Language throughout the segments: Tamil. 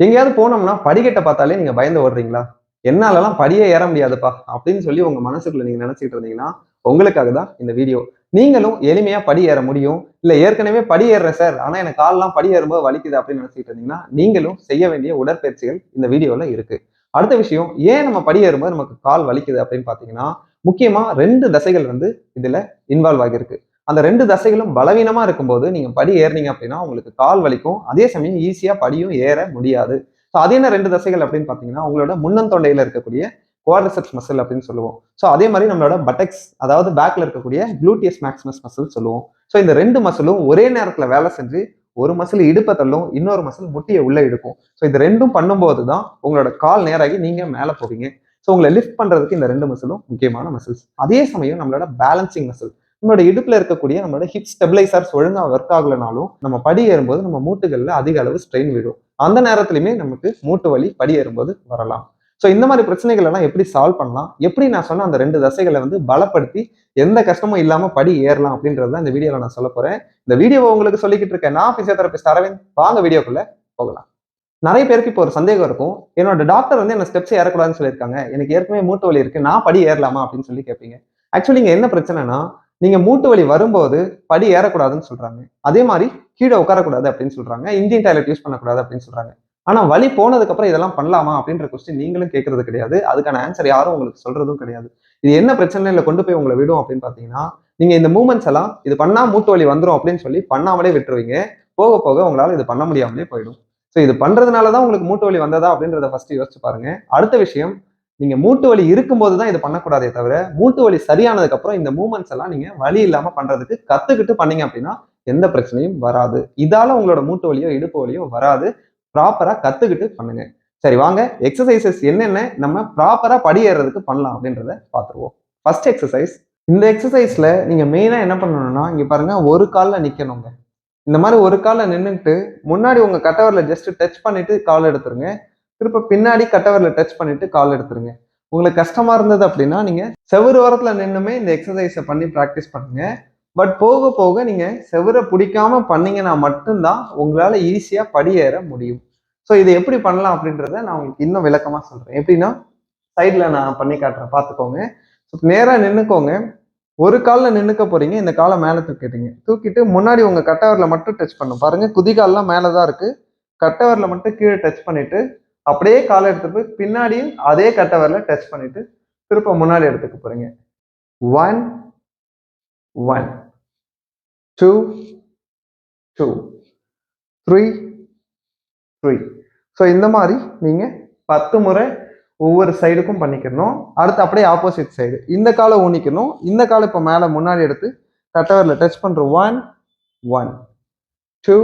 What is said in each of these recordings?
எங்கேயாவது போனோம்னா படிக்கட்டை பார்த்தாலே நீங்க பயந்து ஓடுறீங்களா? என்னாலலாம் படியே ஏற முடியாதுப்பா அப்படின்னு சொல்லி உங்க மனசுக்குள்ள நீங்க நினைச்சிட்டு இருந்தீங்கன்னா உங்களுக்காக தான் இந்த வீடியோ. நீங்களும் எளிமையா படி ஏற முடியும். இல்ல ஏற்கனவே படி ஏறுறேன் சார் ஆனா எனக்கு கால்லாம் படி ஏறும்போது வலிக்குது அப்படின்னு நினைச்சிட்டு இருந்தீங்கன்னா நீங்களும் செய்ய வேண்டிய உடற்பயிற்சிகள் இந்த வீடியோல இருக்கு. அடுத்த விஷயம் ஏன் நம்ம படி ஏறும்போது நமக்கு கால் வலிக்குது அப்படின்னு பாத்தீங்கன்னா முக்கியமா ரெண்டு தசைகள் வந்து இதுல இன்வால்வ் ஆகியிருக்கு. அந்த ரெண்டு தசைகளும் பலவீனமா இருக்கும்போது நீங்க படி ஏறினீங்க அப்படின்னா உங்களுக்கு கால் வலிக்கும். அதே சமயம் ஈஸியா படியும் ஏற முடியாது. ஸோ அது என்ன ரெண்டு தசைகள் அப்படின்னு பாத்தீங்கன்னா உங்களோட முன்னந்தொண்டையில இருக்கக்கூடிய குவாட்ரிசெப்ஸ் மசில் அப்படின்னு சொல்லுவோம். ஸோ அதே மாதிரி நம்மளோட பட்டெக்ஸ் அதாவது பேக்ல இருக்கக்கூடிய குளூட்டியஸ் மேக்ஸிமஸ் மசில் சொல்லுவோம். ஸோ இந்த ரெண்டு மசிலும் ஒரே நேரத்துல வேலை செஞ்சு ஒரு மசில் இடுப்பை தள்ளும் இன்னொரு மசில் முட்டியை உள்ள இடுக்கும் ஸோ இது ரெண்டும் பண்ணும்போது தான் உங்களோட கால் நேராகி நீங்க மேலே போவீங்க. ஸோ உங்களை லிஃப்ட் பண்றதுக்கு இந்த ரெண்டு மசிலும் முக்கியமான மசில்ஸ் அதே சமயம் நம்மளோட பேலன்சிங் மசில் நம்மளோட இடுப்புல இருக்கக்கூடிய நம்மளோட ஹிப் ஸ்டெபிளைசர்ஸ் ஒழுங்கா ஒர்க் ஆகலைனாலும் நம்ம படி ஏறும்போது நம்ம மூட்டுகள்ல அதிக அளவு ஸ்ட்ரெயின் விடும். அந்த நேரத்திலுமே நமக்கு மூட்டு வலி படி ஏறும்போது வரலாம். ஸோ இந்த மாதிரி பிரச்சனைகள் எல்லாம் எப்படி சால்வ் பண்ணலாம்? எப்படி நான் சொன்ன அந்த ரெண்டு தசைகளை வந்து பலப்படுத்தி எந்த கஷ்டமும் இல்லாம படி ஏறலாம் அப்படின்றத இந்த வீடியோல நான் சொல்ல போறேன். இந்த வீடியோவை உங்களுக்கு சொல்லிக்கிட்டு இருக்கேன். நான் பிசியோதெரபிஸ்ட் அரவிந்த். வாங்க வீடியோக்குள்ள போகலாம். நிறைய பேருக்கு இப்போ ஒரு சந்தேகம் இருக்கும். என்னோட டாக்டர் வந்து என்ன ஸ்டெப்ஸ் ஏறக்கூடாதுன்னு சொல்லியிருக்காங்க. எனக்கு ஏற்கனவே மூட்டு வலி இருக்கு. நான் படி ஏறலாமா அப்படின்னு சொல்லி கேட்பீங்க ஆக்சுவலி இங்க என்ன பிரச்சனைனா நீங்க மூட்டு வலி வரும்போது படி ஏறக்கூடாதுன்னு சொல்றாங்க. அதே மாதிரி கீழே உட்காரக்கூடாது அப்படின்னு சொல்றாங்க. இந்தியன் டாய்லெட் யூஸ் பண்ணக்கூடாது அப்படின்னு சொல்றாங்க. ஆனா வலி போனதுக்கு அப்புறம் இதெல்லாம் பண்ணலாமா அப்படின்ற கொஸ்டின் நீங்களும் கேட்கறது கிடையாது. அதுக்கான ஆன்சர் யாரும் உங்களுக்கு சொல்றதும் கிடையாது. இது என்ன பிரச்சனையில கொண்டு போய் உங்களை விடும் அப்படின்னு பாத்தீங்கன்னா நீங்க இந்த மூமெண்ட்ஸ் எல்லாம் இது பண்ணா மூட்டு வலி வந்துடும் அப்படின்னு சொல்லி பண்ணாமலே விட்டுருவீங்க. போக போக உங்களால இது பண்ண முடியாமலே போயிடும். ஸோ இது பண்றதுனால தான் உங்களுக்கு மூட்டு வலி வந்ததா அப்படின்றத ஃபர்ஸ்ட் யோசிச்சு பாருங்க. அடுத்த விஷயம் நீங்க மூட்டு வலி இருக்கும்போது தான் இது பண்ணக்கூடாதே தவிர மூட்டு வலி சரியானதுக்கு அப்புறம் இந்த மூமெண்ட்ஸ் எல்லாம் நீங்க வலி இல்லாம பண்றதுக்கு கத்துக்கிட்டு பண்ணீங்க அப்படின்னா எந்த பிரச்சனையும் வராது. இதால உங்களோட மூட்டு வலியோ இடுப்பு வலியோ வராது. ப்ராப்பரா கத்துக்கிட்டு பண்ணுங்க. சரி வாங்க. எக்ஸசைசஸ் என்னென்ன? நம்ம ப்ராப்பரா படியேறதுக்கு பண்ணலாம் அப்படின்றத பார்த்துருவோம் ஃபர்ஸ்ட் எக்ஸசைஸ் இந்த எக்ஸசைஸ்ல நீங்க மெயினா என்ன பண்ணணும்னா இங்க பாருங்க ஒரு காலில் நிக்கணுங்க. இந்த மாதிரி ஒரு காலில் நின்றுட்டு முன்னாடி உங்க கட்டவரில் ஜஸ்ட் டச் பண்ணிட்டு கால் எடுத்துருங்க. திருப்ப பின்னாடி கட்டவரில் டச் பண்ணிட்டு கால் எடுத்துருங்க. உங்களுக்கு கஷ்டமா இருந்தது அப்படின்னா நீங்க செவ்வறு ஓரத்துல நின்றுமே இந்த எக்ஸசைஸை பண்ணி ப்ராக்டிஸ் பண்ணுங்க. பட் போக போக நீங்க செவரை பிடிக்காம பண்ணீங்கன்னா மட்டும்தான் உங்களால ஈஸியா படியேற முடியும். ஸோ இதை எப்படி பண்ணலாம் அப்படின்றத நான் உங்களுக்கு இன்னும் விளக்கமா சொல்றேன். எப்படின்னா சைட்ல நான் பண்ணி காட்டுறேன். பார்த்துக்கோங்க. ஸோ நேராக நின்றுக்கோங்க ஒரு காலில் நின்றுக்க போறீங்க. இந்த காலை மேலே தூக்கிட்டீங்க. தூக்கிட்டு முன்னாடி உங்க கட்டவரில் மட்டும் டச் பண்ணும். பாருங்க குதிகாலெலாம் மேலே தான் இருக்கு. கட்டவரில் மட்டும் கீழே டச் பண்ணிட்டு அப்படியே காலை எடுத்து போய் பின்னாடியும் அதே கட்டவரில் டச் பண்ணிட்டு திருப்ப முன்னாடி எடுத்துக்க போறீங்க. One one two two three three so இந்த மாதிரி நீங்கள் பத்து முறை ஒவ்வொரு சைடுக்கும் பண்ணிக்கணும். அடுத்து அப்படியே ஆப்போசிட் சைடு இந்த காலை ஊனிக்கணும். இந்த காலை இப்போ மேலே முன்னாடி எடுத்து கட்டவரில் டச் பண்ணுறோம் one one two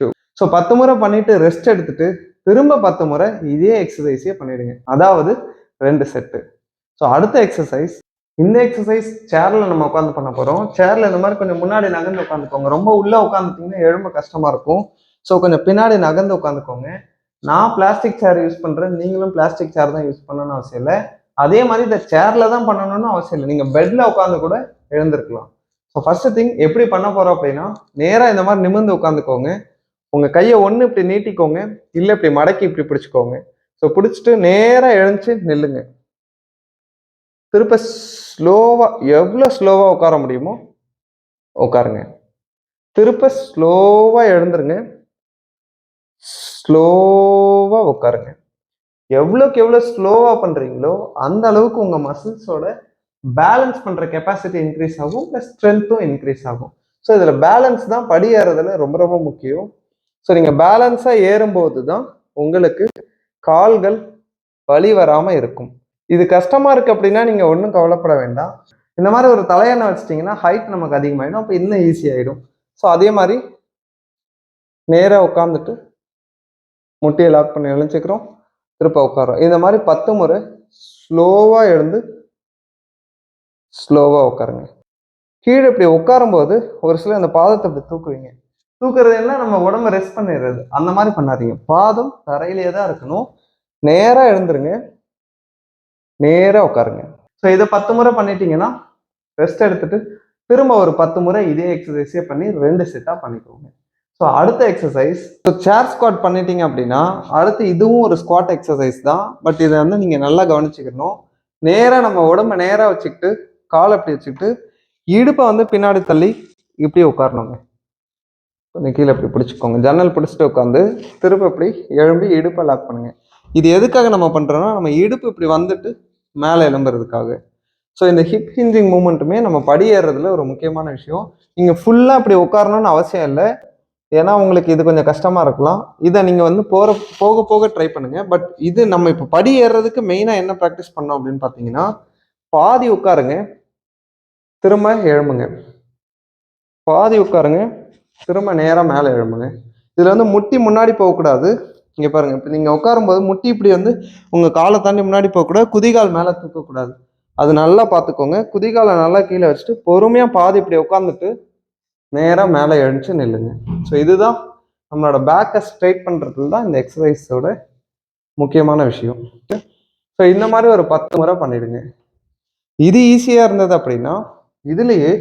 two so பத்து முறை பண்ணிட்டு ரெஸ்ட் எடுத்துட்டு திரும்ப பத்து முறை இதே எக்ஸசைஸே பண்ணிடுங்க. அதாவது ரெண்டு செட்டு ஸோ அடுத்த எக்ஸசைஸ் இந்த எக்ஸசைஸ் சேர்ல நம்ம உட்காந்து பண்ண போறோம். சேர்ல இந்த மாதிரி கொஞ்சம் முன்னாடி நகர்ந்து உட்காந்துக்கோங்க ரொம்ப உள்ள உட்காந்துட்டீங்கன்னா எழும்ப கஷ்டமா இருக்கும். ஸோ கொஞ்சம் பின்னாடி நகர்ந்து உட்காந்துக்கோங்க நான் பிளாஸ்டிக் சேர் யூஸ் பண்றேன். நீங்களும் பிளாஸ்டிக் சேர் தான் யூஸ் பண்ணணும்னு அவசியம் இல்லை. அதே மாதிரி இந்த சேர்ல தான் பண்ணணும்னு அவசியம் இல்லை. நீங்க பெட்ல உட்காந்து கூட எழுந்திருக்கலாம். ஸோ ஃபர்ஸ்ட் திங் எப்படி பண்ண போறோம் அப்படின்னா நேராக இந்த மாதிரி நிமிர்ந்து உட்காந்துக்கோங்க உங்கள் கையை ஒன்று இப்படி நீட்டிக்கோங்க இல்லை இப்படி மடக்கி இப்படி பிடிச்சிக்கோங்க. ஸோ பிடிச்சிட்டு நேராக எழுந்துச்சு நில்லுங்க. திருப்ப ஸ்லோவாக எவ்வளோ ஸ்லோவாக உட்கார முடியுமோ உட்காருங்க. திருப்ப ஸ்லோவாக எழுந்துருங்க. ஸ்லோவாக உட்காருங்க. எவ்வளோக்கு எவ்வளோ ஸ்லோவாக பண்ணுறீங்களோ அந்த அளவுக்கு உங்கள் மசில்ஸோட பேலன்ஸ் பண்ணுற கெப்பாசிட்டி இன்க்ரீஸ் ஆகும் ப்ளஸ் ஸ்ட்ரென்த்தும் இன்க்ரீஸ் ஆகும். ஸோ இதில் பேலன்ஸ் தான் படி ரொம்ப ரொம்ப முக்கியம். ஸோ நீங்கள் பேலன்ஸாக ஏறும்போது தான் உங்களுக்கு கால்கள் வலி வராமல் இருக்கும். இது கஷ்டமாக இருக்குது அப்படின்னா நீங்கள் ஒன்றும் கவலைப்பட வேண்டாம். இந்த மாதிரி ஒரு தலையணை வச்சிட்டிங்கன்னா ஹைட் நமக்கு அதிகமாகிடும் அப்போ இன்னும் ஈஸியாகிடும் ஆயிடும். ஸோ அதே மாதிரி நேராக உட்காந்துட்டு முட்டியை லாக் பண்ணி எழுச்சிக்கிறோம் திருப்ப உட்காரோம் இந்த மாதிரி பத்து முறை ஸ்லோவாக எழுந்து ஸ்லோவாக உட்காருங்க. கீழே இப்படி உட்காரும்போது ஒரு சில இந்த பாதத்தை இப்படி தூக்குவீங்க. தூக்குறது என்ன நம்ம உடம்ப ரெஸ்ட் பண்ணிடுறது. அந்த மாதிரி பண்ணாதீங்க. பாதம் தரையிலேயே தான் இருக்கணும். நேராக எழுந்துருங்க. நேராக உட்காருங்க. ஸோ இதை பத்து முறை பண்ணிட்டீங்கன்னா ரெஸ்ட் எடுத்துட்டு திரும்ப ஒரு பத்து முறை இதே எக்ஸசைஸே பண்ணி ரெண்டு செட்டாக பண்ணிக்கோங்க. ஸோ ஸோ அடுத்த எக்ஸசைஸ் ஸோ சேர் ஸ்குவாட் பண்ணிட்டீங்க அப்படின்னா அடுத்து இதுவும் ஒரு ஸ்குவாட் எக்ஸசைஸ் தான். பட் இதை வந்து நீங்கள் நல்லா கவனிச்சுக்கணும். நேராக நம்ம உடம்ப நேராக வச்சுக்கிட்டு காலை அப்படி வச்சுக்கிட்டு இடுப்பை வந்து பின்னாடி தள்ளி இப்படி உட்காரணுங்க. கொஞ்சம் கீழே இப்படி பிடிச்சிக்கோங்க. ஜன்னல் பிடிச்சிட்டு உட்காந்து திரும்ப இப்படி எழும்பி இடுப்பை லாக் பண்ணுங்க. இது எதுக்காக நம்ம பண்ணுறோன்னா நம்ம இடுப்பு இப்படி வந்துட்டு மேலே எழும்புறதுக்காக. ஸோ இந்த ஹிப் ஹிஞ்சிங் மூமெண்ட்டுமே நம்ம படி ஏறுறதுல ஒரு முக்கியமான விஷயம். நீங்கள் ஃபுல்லாக அப்படி உட்காரணும்னு அவசியம் இல்லை. ஏன்னா உங்களுக்கு இது கொஞ்சம் கஷ்டமாக இருக்கலாம். இதை நீங்கள் வந்து போகிற போக போக ட்ரை பண்ணுங்கள் பட் இது நம்ம இப்போ படி ஏறுறதுக்கு மெயினாக என்ன ப்ராக்டிஸ் பண்ணோம் அப்படின்னு பார்த்தீங்கன்னா பாதி உட்காருங்க. திரும்ப எழும்புங்க. பாதி உட்காருங்க. திரும்ப நேராக மேலே எழும்புங்க. இதில் வந்து முட்டி முன்னாடி போகக்கூடாது. இங்கே பாருங்க இப்போ நீங்கள் உட்காரும்போது முட்டி இப்படி வந்து உங்கள் காலை தாண்டி முன்னாடி போகக்கூடாது குதிகால் மேலே தூக்கக்கூடாது. அது நல்லா பார்த்துக்கோங்க குதிகாலை நல்லா கீழே வச்சுட்டு பொறுமையாக பாதி இப்படி உட்காந்துட்டு நேராக மேலே எழுந்துச்சு நில்லுங்க. ஸோ இதுதான் நம்மளோட பேக்கை ஸ்ட்ரைட் பண்ணுறதுல தான் இந்த எக்ஸசைஸோட முக்கியமான விஷயம். ஸோ இந்த மாதிரி ஒரு பத்து முறை பண்ணிடுங்க. இது ஈஸியாக இருந்தது அப்படின்னா இதுலேயே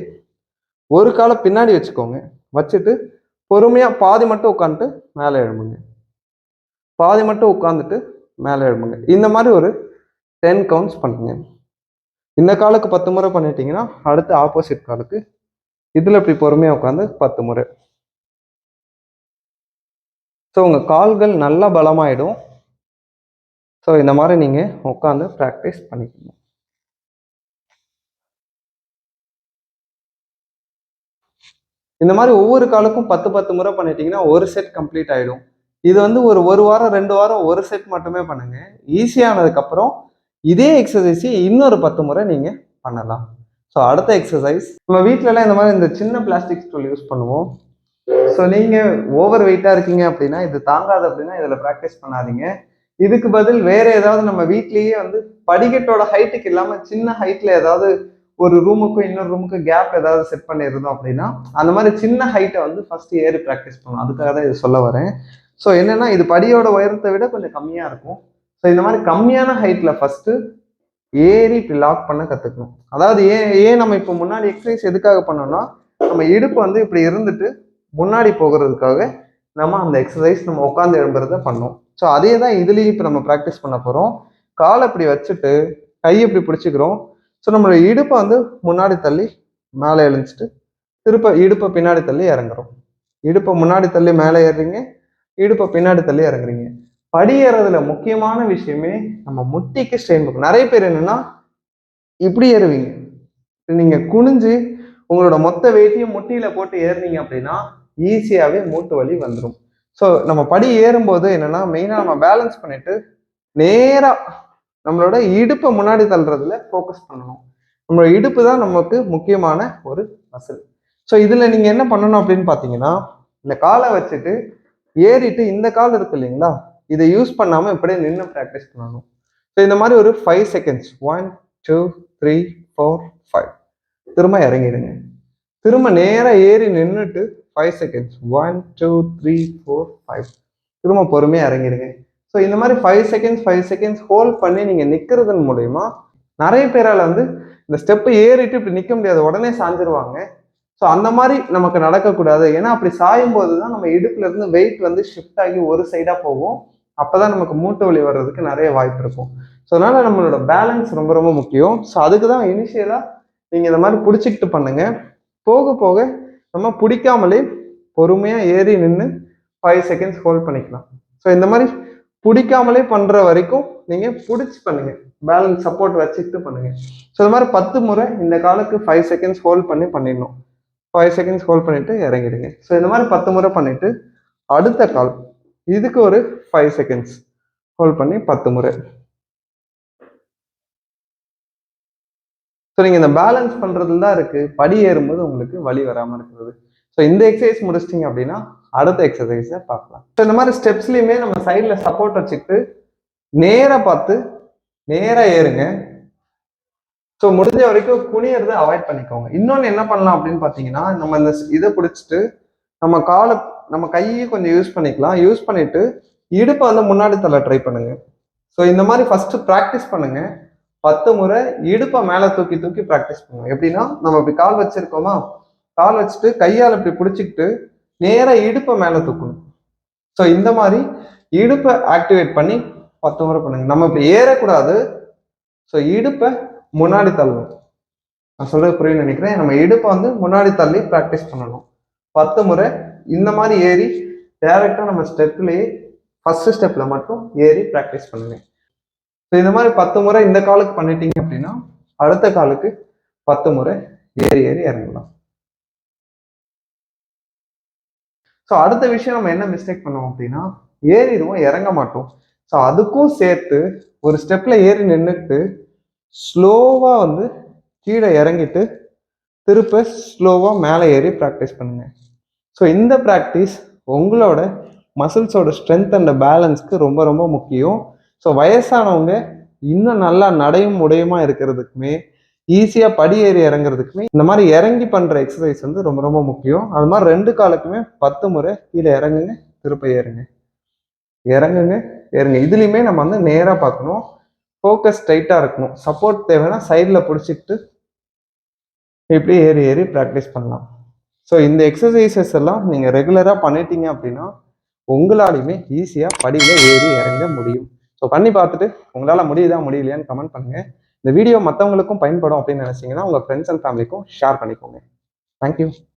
ஒரு காலை பின்னாடி வச்சுக்கோங்க. வச்சுட்டு பொறுமையாக பாதி மட்டும் உட்காந்துட்டு மேலே எழும்புங்க. பாதி மட்டும் உட்காந்துட்டு மேலே எழும்புங்க. இந்த மாதிரி ஒரு டென் கவுண்ட்ஸ் பண்ணுங்க. இந்த காலுக்கு பத்து முறை பண்ணிட்டீங்கன்னா அடுத்து ஆப்போசிட் காலுக்கு இதில் இப்படி பொறுமையாக உட்காந்து பத்து முறை. ஸோ உங்கள் கால்கள் நல்லா பலமாயிடும். ஸோ இந்த மாதிரி நீங்கள் உட்காந்து ப்ராக்டிஸ் பண்ணிக்கணும் இந்த மாதிரி ஒவ்வொரு காலுக்கும் பத்து பத்து முறை பண்ணிட்டீங்கன்னா ஒரு செட் கம்ப்ளீட் ஆகிடும் இது வந்து ஒரு ஒரு வாரம் ரெண்டு வாரம் ஒரு செட் மட்டுமே பண்ணுங்க. ஈஸியானதுக்கப்புறம் இதே எக்ஸசைஸை இன்னொரு பத்து முறை நீங்கள் பண்ணலாம். ஸோ அடுத்த எக்ஸசைஸ் நம்ம வீட்டிலலாம் இந்த மாதிரி இந்த சின்ன பிளாஸ்டிக் ஸ்டூல் யூஸ் பண்ணுவோம். ஸோ நீங்கள் ஓவர் வெயிட்டாக இருக்கீங்க அப்படின்னா இது தாங்காது அப்படின்னா இதில் ப்ராக்டிஸ் பண்ணாதீங்க. இதுக்கு பதில் வேற ஏதாவது நம்ம வீட்லேயே வந்து படிக்கட்டோட ஹைட்டுக்கு இல்லாமல் சின்ன ஹைட்டில் ஏதாவது ஒரு ரூமுக்கும் இன்னொரு ரூமுக்கும் கேப் ஏதாவது செட் பண்ணியிருந்தோம் அப்படின்னா அந்த மாதிரி சின்ன ஹைட்டை வந்து ஃபர்ஸ்ட் ஏறி ப்ராக்டிஸ் பண்ணணும் அதுக்காக தான் இது சொல்ல வரேன். ஸோ என்னன்னா இது படியோட உயரத்தை விட கொஞ்சம் கம்மியாக இருக்கும். ஸோ இந்த மாதிரி கம்மியான ஹைட்டில் ஃபர்ஸ்ட் ஏறி இப்படி லாக் பண்ண கற்றுக்கணும் அதாவது ஏன் ஏன் நம்ம இப்போ முன்னாடி எக்ஸசைஸ் எதுக்காக பண்ணோம்னா நம்ம இடுப்பு வந்து இப்படி இருந்துட்டு முன்னாடி போகிறதுக்காக நம்ம அந்த எக்ஸசைஸ் நம்ம உட்காந்து எழும்புறத பண்ணோம். ஸோ அதே தான் இதுலேயும் இப்போ நம்ம ப்ராக்டிஸ் பண்ண போகிறோம் காலை இப்படி வச்சுட்டு கை இப்படி பிடிச்சிக்கிறோம். ஸோ நம்மளோட இடுப்பை வந்து முன்னாடி தள்ளி மேலே எழுந்துச்சிட்டு திருப்ப இடுப்பை பின்னாடி தள்ளி இறங்குறோம். இடுப்பை முன்னாடி தள்ளி மேலே ஏறுறீங்க இடுப்பை பின்னாடி தள்ளி இறங்குறீங்க. படி ஏறதுல முக்கியமான விஷயமே நம்ம முட்டிக்கு ஸ்ட்ரெயின் பண்ணும் நிறைய பேர் என்னன்னா இப்படி ஏறுவீங்க. நீங்க குனிஞ்சு உங்களோட மொத்த வெயிட்டையும் முட்டியில போட்டு ஏறுனீங்க அப்படின்னா ஈஸியாகவே மூட்டு வலி வந்துடும் ஸோ நம்ம படி ஏறும்போது என்னன்னா மெயினாக நம்ம பேலன்ஸ் பண்ணிட்டு நேராக நம்மளோட இடுப்பை முன்னாடி தள்ளுறதுல ஃபோக்கஸ் பண்ணணும். நம்மளோட இடுப்பு தான் நமக்கு முக்கியமான ஒரு மசில் ஸோ இதில் நீங்கள் என்ன பண்ணணும் அப்படின்னு பார்த்தீங்கன்னா இந்த காலை வச்சுட்டு ஏறிட்டு இந்த கால் இருக்கு இல்லைங்களா இதை யூஸ் பண்ணாமல் இப்படியே நின்று ப்ராக்டிஸ் பண்ணணும். ஸோ இந்த மாதிரி ஒரு five seconds one two three four five திரும்ப இறங்கிடுங்க. திரும்ப நேராக ஏறி நின்றுட்டு five seconds one two three four five திரும்ப பொறுமையாக இறங்கிடுங்க. ஸோ இந்த மாதிரி five seconds five seconds hold பண்ணி நீங்கள் நிற்கிறதன் மூலயமா நிறைய பேரால் வந்து இந்த ஸ்டெப்பை ஏறிட்டு இப்படி நிற்க முடியாது. உடனே சாஞ்சிருவாங்க. ஸோ அந்த மாதிரி நமக்கு நடக்கக்கூடாது. ஏன்னா அப்படி சாயும் போது தான் நம்ம இடுப்புலேருந்து வெயிட் வந்து ஷிஃப்ட் ஆகி ஒரு சைடாக போகும். அப்பதான் நமக்கு மூட்டு வலி வர்றதுக்கு நிறைய வாய்ப்பு இருக்கும். ஸோ அதனால் நம்மளோட பேலன்ஸ் ரொம்ப ரொம்ப முக்கியம். ஸோ அதுக்கு தான் இனிஷியலாக நீங்கள் இந்த மாதிரி பிடிச்சிக்கிட்டு பண்ணுங்கள் போக போக நம்ம பிடிக்காமலே பொறுமையாக ஏறி நின்று ஃபைவ் செகண்ட்ஸ் ஹோல்ட் பண்ணிக்கலாம். ஸோ இந்த மாதிரி பிடிக்காமலே பண்ணுற வரைக்கும் நீங்கள் பிடிச்சி பண்ணுங்க. பேலன்ஸ் சப்போர்ட் வச்சுக்கிட்டு பண்ணுங்க. ஸோ இந்த மாதிரி பத்து முறை இந்த காலுக்கு ஃபைவ் செகண்ட்ஸ் ஹோல்ட் பண்ணி பண்ணிடணும். ஃபைவ் செகண்ட்ஸ் ஹோல்ட் பண்ணிட்டு இறங்கிடுங்க. ஸோ இந்த மாதிரி பத்து முறை பண்ணிட்டு அடுத்த கால் இதுக்கு ஒரு ஃபைவ் செகண்ட்ஸ் ஹோல்ட் பண்ணி பத்து முறை. ஸோ நீங்கள் இந்த பேலன்ஸ் பண்ணுறதுல தான் இருக்குது படி ஏறும்போது உங்களுக்கு வழி வராமல் இருக்கிறது. ஸோ இந்த எக்ஸசைஸ் முடிச்சிட்டிங்க அப்படின்னா அடுத்த எக்ஸசைஸை பார்க்கலாம். ஸோ இந்த மாதிரி ஸ்டெப்ஸ்லையுமே நம்ம சைடில் சப்போர்ட் வச்சுக்கிட்டு நேராக பார்த்து நேராக ஏறுங்க. ஸோ முடிஞ்ச வரைக்கும் குனியறதை அவாய்ட் பண்ணிக்கோங்க. இன்னொன்று என்ன பண்ணலாம் அப்படின்னு பார்த்தீங்கன்னா நம்ம இந்த இதை பிடிச்சிட்டு நம்ம காலை நம்ம கையை கொஞ்சம் யூஸ் பண்ணிக்கலாம். யூஸ் பண்ணிட்டு இடுப்பை வந்து முன்னாடி தள்ள ட்ரை பண்ணுங்க. ஸோ இந்த மாதிரி ஃபர்ஸ்ட் ப்ராக்டிஸ் பண்ணுங்க. பத்து முறை இடுப்பை மேலே தூக்கி தூக்கி ப்ராக்டிஸ் பண்ணுங்க. எப்படின்னா நம்ம இப்படி கால் வச்சிருக்கோமா? கால் வச்சுட்டு கையால் இப்படி பிடிச்சிக்கிட்டு நேராக இடுப்பை மேலே தூக்கணும். ஸோ இந்த மாதிரி இடுப்பை ஆக்டிவேட் பண்ணி பத்து முறை பண்ணுங்க. நம்ம இப்போ ஏறக்கூடாது. ஸோ இடுப்பை முன்னாடி தள்ளணும். நான் சொல்றது புரியும்னு நினைக்கிறேன். நம்ம இடுப்பை வந்து முன்னாடி தள்ளி ப்ராக்டிஸ் பண்ணணும். பத்து முறை இந்த மாதிரி ஏறி டேரெக்டாக நம்ம ஸ்டெப்லேயே ஃபர்ஸ்ட் ஸ்டெப்பில் மட்டும் ஏறி ப்ராக்டிஸ் பண்ணுங்க. ஸோ இந்த மாதிரி பத்து முறை இந்த காலுக்கு பண்ணிட்டீங்க அப்படின்னா அடுத்த காலுக்கு பத்து முறை ஏறி ஏறி இறங்கலாம். ஸோ அடுத்த விஷயம் நம்ம என்ன மிஸ்டேக் பண்ணுவோம் அப்படின்னா ஏறிடுவோம் இறங்க மாட்டோம். ஸோ அதுக்கும் சேர்த்து ஒரு ஸ்டெப்பில் ஏறி நின்றுட்டு ஸ்லோவாக வந்து கீழே இறங்கிட்டு திருப்ப ஸ்லோவாக மேலே ஏறி ப்ராக்டிஸ் பண்ணுங்கள் ஸோ இந்த ப்ராக்டிஸ் உங்களோட மசில்ஸோட ஸ்ட்ரென்த் அண்ட் பேலன்ஸ்க்கு ரொம்ப ரொம்ப முக்கியம். ஸோ வயசானவங்க இன்னும் நல்லா நடையும் உடையுமா இருக்கிறதுக்குமே ஈஸியாக படி ஏறி இறங்குறதுக்குமே இந்த மாதிரி இறங்கி பண்ணுற எக்ஸசைஸ் வந்து ரொம்ப ரொம்ப முக்கியம். அது மாதிரி ரெண்டு காலுக்குமே பத்து முறை கீழே இறங்குங்க திருப்ப ஏறுங்க. இறங்குங்க ஏறுங்க. இதுலேயுமே நம்ம வந்து நேராக பார்க்கணும். ஃபோக்கஸ் ஸ்ட்ரைட்டாக இருக்கணும். சப்போர்ட் தேவைன்னா சைடில் பிடிச்சிக்கிட்டு இப்படி ஏறி ஏறி ப்ராக்டிஸ் பண்ணலாம். ஸோ இந்த எக்ஸசைசஸ் எல்லாம் நீங்கள் ரெகுலராக பண்ணிட்டீங்க அப்படின்னா உங்களாலையுமே ஈஸியாக படியில் ஏறி இறங்க முடியும். ஸோ பண்ணி பார்த்துட்டு உங்களால் முடியுதா முடியலையான்னு கமெண்ட் பண்ணுங்கள் இந்த வீடியோ மற்றவங்களுக்கும் பயன்படும் அப்படின்னு நினைச்சீங்கன்னா உங்கள் ஃப்ரெண்ட்ஸ் அண்ட் ஃபேமிலிக்கும் ஷேர் பண்ணிக்கோங்க. Thank you